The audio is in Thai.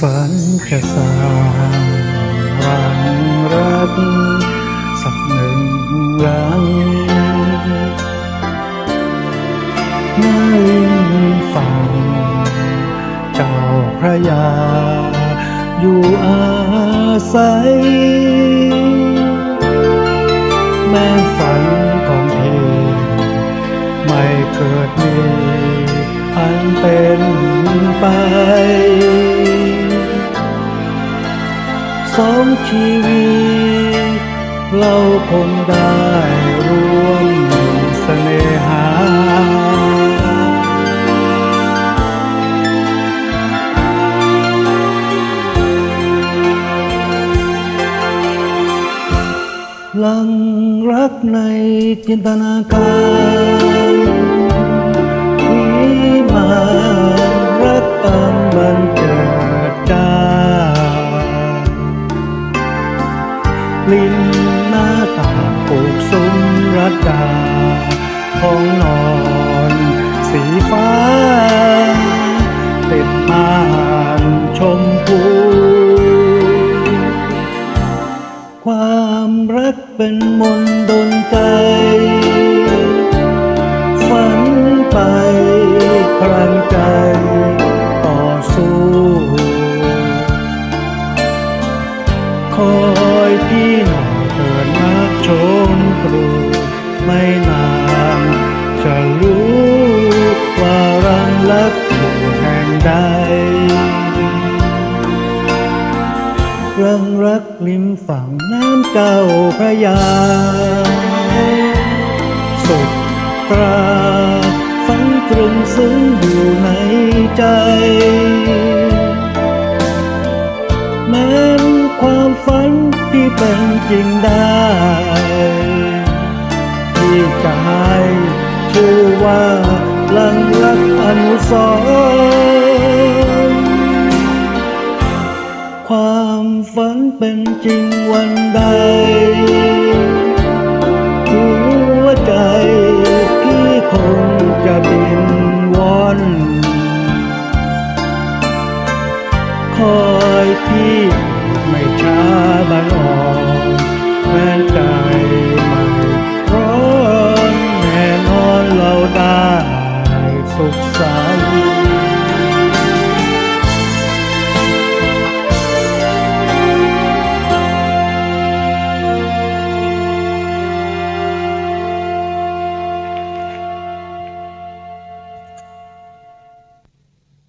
จะสร้างรังรักสักหนึ่งหลังน้าริมฝั่งเจ้าพระยา อยู่อาศัย แม้ฝันของเพงไม่เกิดมีอันเป็นไป ชีวิต เราคงได้ร่วมเสน่หาหลังรักในจินตนาการวิมาน ลิ้นหน้าตาปลูกซุ้มรัดดาห้องนอน สีฟ้าติดม่านชมพู ความรักเป็นมนต์ดนใจ ฝันไปพลังใจ รังรักริมฝั่งน้ำเจ้าพระยา สุดตราฝันตรึงซึ้งอยู่ในใจ แม้นความฝันที่เป็นจริงได้ ที่จะให้ชื่อว่าลังรักอนุสร ความฝันเป็นจริงวันใด หัวใจพี่คงจะบินว่อนคอยพี่ไม่ช้าบางอ่อนแม้ใจไม่ร้อนแน่นอนเราได้สุขสัน